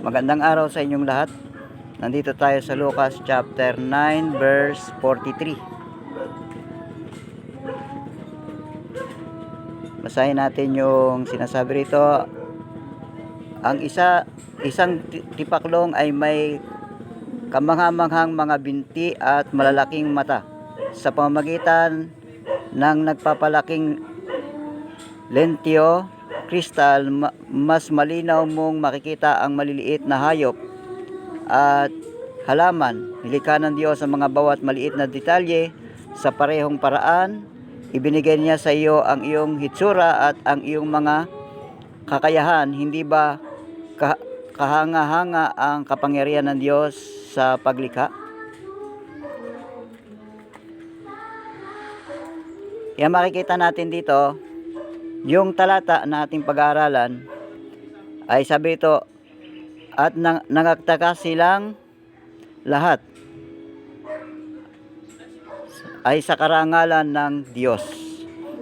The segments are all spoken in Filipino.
Magandang araw sa inyong lahat. Nandito tayo sa Lucas chapter 9 verse 43. Basahin natin yung sinasabi rito. Ang isa isang ti- tipaklong ay may kamanghamanghang mga binti at malalaking mata sa pamamagitan ng nagpapalaking lentyo kristal ma- mas malinaw mong makikita ang maliliit na hayop at halaman. Nilikha ng Diyos ang mga bawat maliit na detalye sa parehong paraan. Ibinigay niya sa iyo ang iyong hitsura at ang iyong mga kakayahan. Hindi ba ka- kahanga-hanga ang kapangyarihan ng Diyos sa paglikha? Kaya makikita natin dito yung talata na ating pag-aaralan ay sabi ito, at nang, nangagtaka silang lahat ay sa karangalan ng Diyos.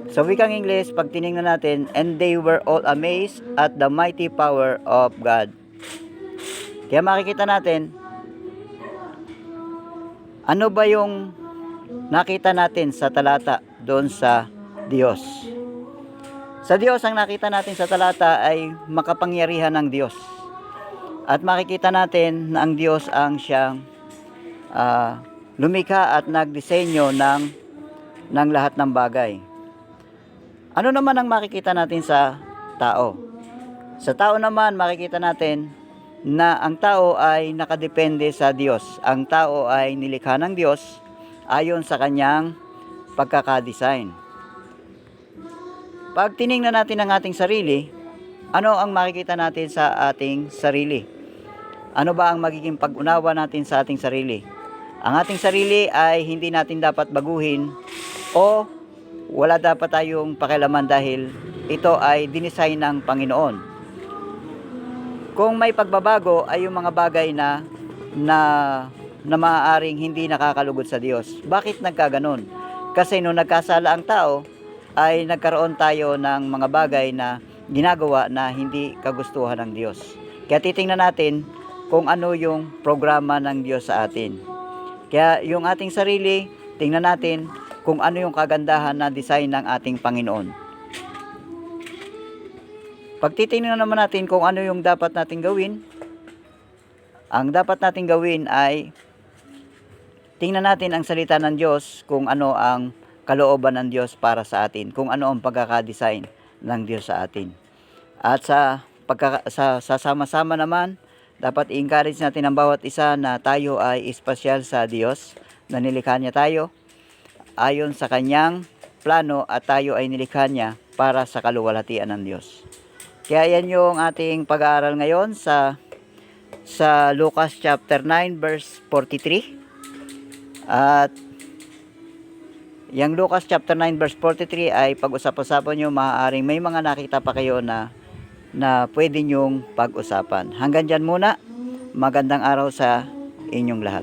Sa wikang English, pag tinignan natin, and they were all amazed at the mighty power of God. Kaya makikita natin, ano ba yung nakita natin sa talata doon sa Diyos? Sa Diyos, ang nakita natin sa talata ay makapangyarihan ng Diyos. At makikita natin na ang Diyos ang siyang ah, lumikha at nagdisenyo ng, ng lahat ng bagay. Ano naman ang makikita natin sa tao? Sa tao naman, makikita natin na ang tao ay nakadepende sa Diyos. Ang tao ay nilikha ng Diyos ayon sa kanyang pagkakadesign. Pag tiningnan natin ang ating sarili, ano ang makikita natin sa ating sarili? Ano ba ang magiging pag-unawa natin sa ating sarili? Ang ating sarili ay hindi natin dapat baguhin o wala dapat tayong pakialaman dahil ito ay dinisign ng Panginoon. Kung may pagbabago ay yung mga bagay na na na maaaring hindi nakakalugod sa Diyos. Bakit nagkaganon? Kasi nung nagkasala ang tao, ay nagkaroon tayo ng mga bagay na ginagawa na hindi kagustuhan ng Diyos. Kaya titingnan natin kung ano yung programa ng Diyos sa atin. Kaya yung ating sarili, tingnan natin kung ano yung kagandahan na design ng ating Panginoon. Pag titingnan naman natin kung ano yung dapat nating gawin, ang dapat nating gawin ay tingnan natin ang salita ng Diyos kung ano ang kalooban ng Diyos para sa atin, kung ano ang pagkakadesign ng Diyos sa atin. At sa pagka, sa sasama-sama naman, dapat i-encourage natin ang bawat isa na tayo ay espesyal sa Diyos, na nilikha niya tayo ayon sa kanyang plano at tayo ay nilikha niya para sa kaluwalhatian ng Diyos. Kaya yan yung ating pag-aaral ngayon sa sa Lucas chapter 9 verse 43. At yung Lucas chapter 9 verse 43 ay pag-usap-usapan nyo, maaaring may mga nakita pa kayo na na pwede nyong pag-usapan. Hanggang dyan muna, magandang araw sa inyong lahat.